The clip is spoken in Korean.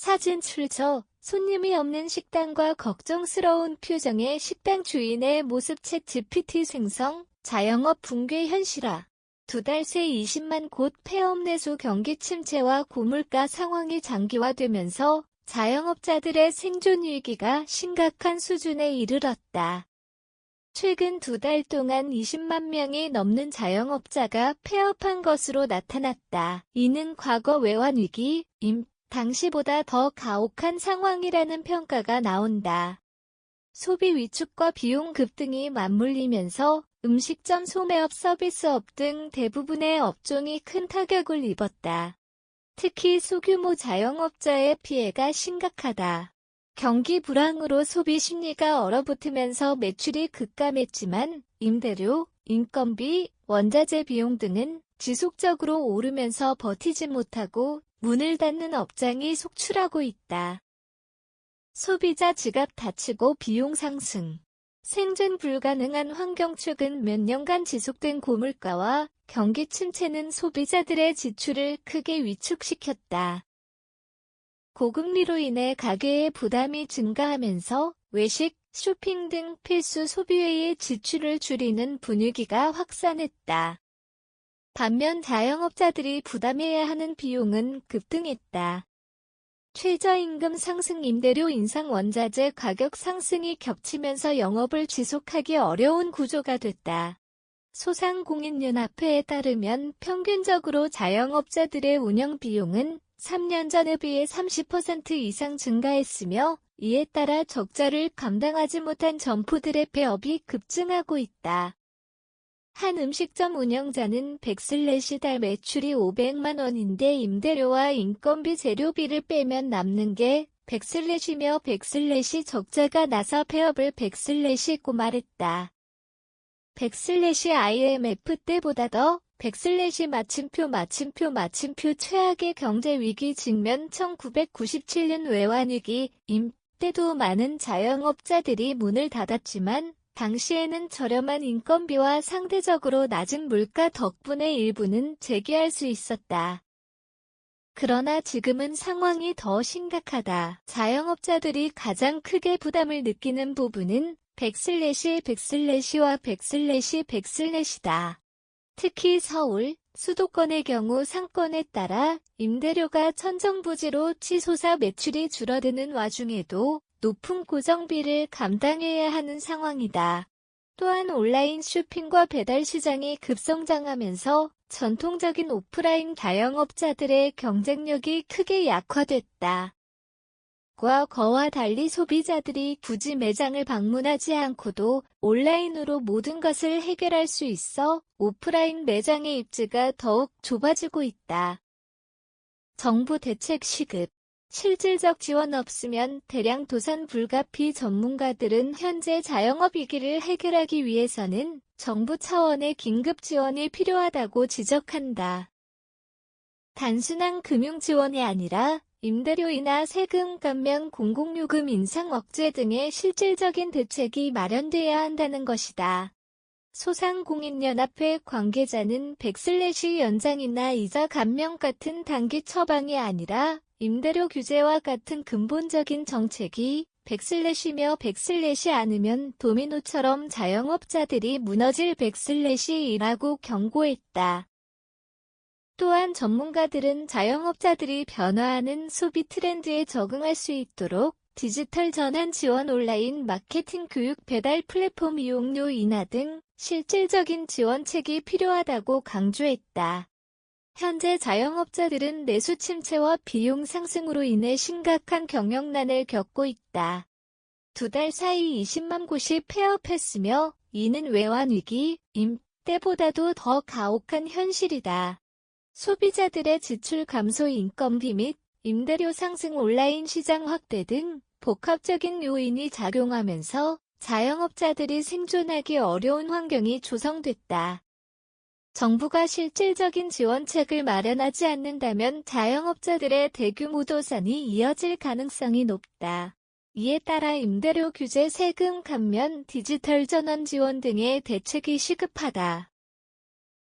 사진 출처 손님이 없는 식당과 걱정스러운 표정의 식당 주인의 모습 챗 GPT 생성 자영업 붕괴 현실화 두 달 새 20만 곳 폐업 내수 경기 침체와 고물가 상황이 장기화되면서 자영업자들의 생존 위기가 심각한 수준에 이르렀다. 최근 두 달 동안 20만 명이 넘는 자영업자가 폐업한 것으로 나타났다. 이는 과거 외환 위기, 임, 당시보다 더 가혹한 상황이라는 평가가 나온다. 소비 위축과 비용 급등이 맞물리면서 음식점 소매업 서비스업 등 대부분의 업종이 큰 타격을 입었다. 특히 소규모 자영업자의 피해가 심각하다. 경기 불황으로 소비 심리가 얼어붙으면서 매출이 급감했지만 임대료, 인건비, 원자재 비용 등은 지속적으로 오르면서 버티지 못하고 문을 닫는 업장이 속출하고 있다. 소비자 지갑 닫히고 비용 상승. 생존 불가능한 환경 최근 몇 년간 지속된 고물가와 경기 침체는 소비자들의 지출을 크게 위축시켰다. 고금리로 인해 가계의 부담이 증가하면서 외식, 쇼핑 등 필수 소비외의 지출을 줄이는 분위기가 확산했다. 반면 자영업자들이 부담해야 하는 비용은 급등했다. 최저임금 상승 임대료 인상 원자재 가격 상승이 겹치면서 영업을 지속하기 어려운 구조가 됐다. 소상공인연합회에 따르면 평균적으로 자영업자들의 운영 비용은 3년 전에 비해 30% 이상 증가했으며 이에 따라 적자를 감당하지 못한 점포들의 폐업이 급증하고 있다. 한 음식점 운영자는 백슬래시 달 매출이 500만 원인데 임대료와 인건비 재료비를 빼면 남는 게 백슬래시며 백슬래시 적자가 나서 폐업을 백슬래시고 말했다. 백슬래시 IMF 때보다 더 백슬래시 마침표 마침표 마침표 최악의 경제 위기 직면 1997년 외환위기 임 때도 많은 자영업자들이 문을 닫았지만 당시에는 저렴한 인건비와 상대적으로 낮은 물가 덕분에 일부는 재개할 수 있었다. 그러나 지금은 상황이 더 심각하다. 자영업자들이 가장 크게 부담을 느끼는 부분은 백슬래시 백슬래시와 백슬래시 백슬래시다. 특히 서울, 수도권의 경우 상권에 따라 임대료가 천정부지로 치솟아 매출이 줄어드는 와중에도 높은 고정비를 감당해야 하는 상황이다. 또한 온라인 쇼핑과 배달 시장이 급성장하면서 전통적인 오프라인 자영업자들의 경쟁력이 크게 약화됐다. 과거와 달리 소비자들이 굳이 매장을 방문하지 않고도 온라인으로 모든 것을 해결할 수 있어 오프라인 매장의 입지가 더욱 좁아지고 있다. 정부 대책 시급 실질적 지원 없으면 대량 도산 불가피 전문가들은 현재 자영업 위기를 해결하기 위해서는 정부 차원의 긴급 지원이 필요하다고 지적한다. 단순한 금융 지원이 아니라 임대료이나 세금 감면 공공요금 인상 억제 등의 실질적인 대책이 마련돼야 한다는 것이다. 소상공인연합회 관계자는 백슬래시 연장이나 이자 감면 같은 단기 처방이 아니라 임대료 규제와 같은 근본적인 정책이 백슬래시며 백슬래시 않으면 도미노처럼 자영업자들이 무너질 백슬래시이라고 경고했다. 또한 전문가들은 자영업자들이 변화하는 소비 트렌드에 적응할 수 있도록 디지털 전환 지원 온라인 마케팅 교육 배달 플랫폼 이용료 인하 등 실질적인 지원책이 필요하다고 강조했다. 현재 자영업자들은 내수 침체와 비용 상승으로 인해 심각한 경영난을 겪고 있다. 두 달 사이 20만 곳이 폐업했으며 이는 외환위기, 임 때보다도 더 가혹한 현실이다. 소비자들의 지출 감소 인건비 및 임대료 상승 온라인 시장 확대 등 복합적인 요인이 작용하면서 자영업자들이 생존하기 어려운 환경이 조성됐다. 정부가 실질적인 지원책을 마련하지 않는다면 자영업자들의 대규모 도산이 이어질 가능성이 높다. 이에 따라 임대료 규제 세금 감면 디지털 전환 지원 등의 대책이 시급하다.